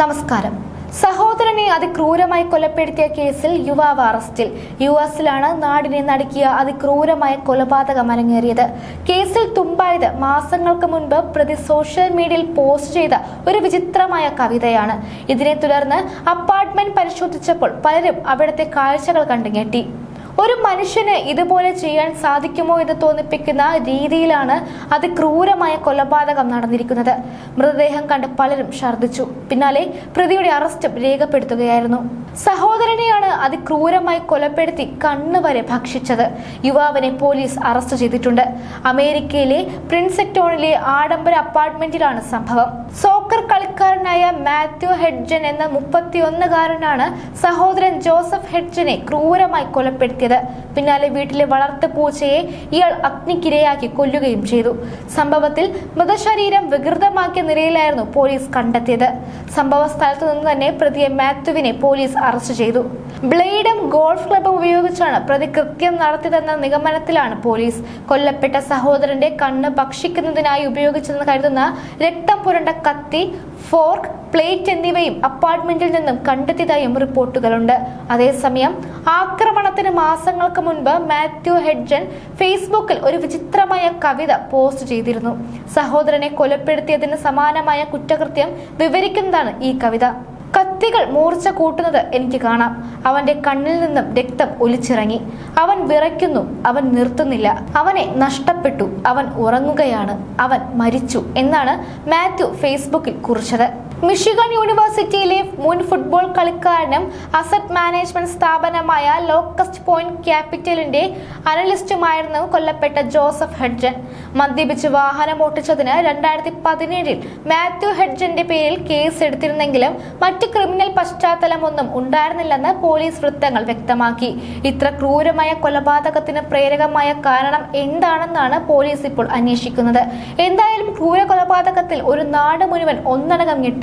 നമസ്കാരം. സഹോദരനെ അതിക്രൂരമായി കൊലപ്പെടുത്തിയ കേസിൽ യുവാവ് അറസ്റ്റിൽ. യു എസിലാണ് നാടിനെ നടുക്കിയ അതിക്രൂരമായ കൊലപാതകം അരങ്ങേറിയത്. കേസിൽ തുമ്പായത് മാസങ്ങൾക്ക് മുൻപ് പ്രതി സോഷ്യൽ മീഡിയയിൽ പോസ്റ്റ് ചെയ്ത ഒരു വിചിത്രമായ കവിതയാണ്. ഇതിനെ തുടർന്ന് അപ്പാർട്ട്മെന്റ് പരിശോധിച്ചപ്പോൾ പലരും അവിടുത്തെ കാഴ്ചകൾ കണ്ടു ഞെട്ടി ഒരു മനുഷ്യന് ഇതുപോലെ ചെയ്യാൻ സാധിക്കുമോ എന്ന് തോന്നിപ്പിക്കുന്ന രീതിയിലാണ് അതിക്രൂരമായ കൊലപാതകം നടന്നിരിക്കുന്നത്. മൃതദേഹം കണ്ട് പലരും ഛർദ്ദിച്ചു. പിന്നാലെ പ്രതിയുടെ അറസ്റ്റും രേഖപ്പെടുത്തുകയായിരുന്നു. സഹോദരനെയാണ് അതിക്രൂരമായി കൊലപ്പെടുത്തി കണ്ണുവരെ ഭക്ഷിച്ചത്. യുവാവിനെ പോലീസ് അറസ്റ്റ് ചെയ്തിട്ടുണ്ട്. അമേരിക്കയിലെ പ്രിൻസെറ്റോണിലെ ആഡംബര അപ്പാർട്ട്മെന്റിലാണ് സംഭവം. സോക്കർ കളിക്കാരനായ മാത്യു ഹെഡ്ജൻ എന്ന മുപ്പത്തിയൊന്നുകാരനാണ് സഹോദരൻ ജോസഫ് ഹെഡ്ജനെ ക്രൂരമായി കൊലപ്പെടുത്തിയത്. പിന്നാലെ വീട്ടിലെ വളർത്തു പൂച്ചയെ ഇയാൾ അഗ്നിക്കിരയാക്കി കൊല്ലുകയും ചെയ്തു. സംഭവത്തിൽ മൃതശരീരം വികൃതമാക്കിയ നിലയിലായിരുന്നു പോലീസ് കണ്ടെത്തിയത്. സംഭവ സ്ഥലത്തു നിന്ന് തന്നെ പ്രതിയെ മാത്യുവിനെ പോലീസ് അറസ്റ്റ് ചെയ്തു. ബ്ലേഡും ഗോൾഫ് ക്ലബും ഉപയോഗിച്ചാണ് പ്രതി കൃത്യം നടത്തിയതെന്ന നിഗമനത്തിലാണ് പോലീസ്. കൊല്ലപ്പെട്ട സഹോദരന്റെ കണ്ണ് ഭക്ഷിക്കുന്നതിനായി ഉപയോഗിച്ചെന്ന് കരുതുന്ന രക്തം പുരണ്ട കത്തി ഫോർക്ക് പ്ലേറ്റ് എന്നിവയും അപ്പാർട്ട്മെന്റിൽ നിന്നും കണ്ടെത്തിയതായും റിപ്പോർട്ടുകളുണ്ട്. അതേസമയം ആക്രമണത്തിന് മാസങ്ങൾക്ക് മുൻപ് മാത്യു ഹെഡ്ജൻ ഫേസ്ബുക്കിൽ ഒരു വിചിത്രമായ കവിത പോസ്റ്റ് ചെയ്തിരുന്നു. സഹോദരനെ കൊലപ്പെടുത്തിയതിന് സമാനമായ കുറ്റകൃത്യം വിവരിക്കുന്നതാണ് ഈ കവിത. കത്തികൾ മൂർച്ച കൂട്ടുന്നത് എനിക്ക് കാണാം. അവന്റെ കണ്ണിൽ നിന്നും രക്തം ഒലിച്ചിറങ്ങി. അവൻ വിറയ്ക്കുന്നു അവൻ നിർത്തുന്നില്ല. അവനെ നഷ്ടപ്പെട്ടു അവൻ ഉറങ്ങുകയാണ് അവൻ മരിച്ചു എന്നാണ് മാത്യു ഫേസ്ബുക്കിൽ കുറിച്ചത്. മിഷിഗൺ യൂണിവേഴ്സിറ്റിയിലെ മുൻ ഫുട്ബോൾ കളിക്കാരനും അസറ്റ് മാനേജ്മെന്റ് സ്ഥാപനമായ ലോക്കസ്റ്റ് പോയിന്റ് ക്യാപിറ്റലിന്റെ അനലിസ്റ്റുമായിരുന്നു കൊല്ലപ്പെട്ട ജോസഫ് ഹെഡ്ജൻ. മദ്യപിച്ച് വാഹനം ഓട്ടിച്ചതിന് രണ്ടായിരത്തി പതിനേഴിൽ മാത്യു ഹെഡ്ജന്റെ പേരിൽ കേസ് എടുത്തിരുന്നെങ്കിലും മറ്റ് ക്രിമിനൽ പശ്ചാത്തലമൊന്നും ഉണ്ടായിരുന്നില്ലെന്ന് പോലീസ് വൃത്തങ്ങൾ വ്യക്തമാക്കി. ഇത്ര ക്രൂരമായ കൊലപാതകത്തിന് പ്രേരകമായ കാരണം എന്താണെന്നാണ് പോലീസ് ഇപ്പോൾ അന്വേഷിക്കുന്നത്. എന്തായാലും ക്രൂര കൊലപാതകത്തിൽ ഒരു നാട് മുഴുവൻ ഒന്നടങ്കം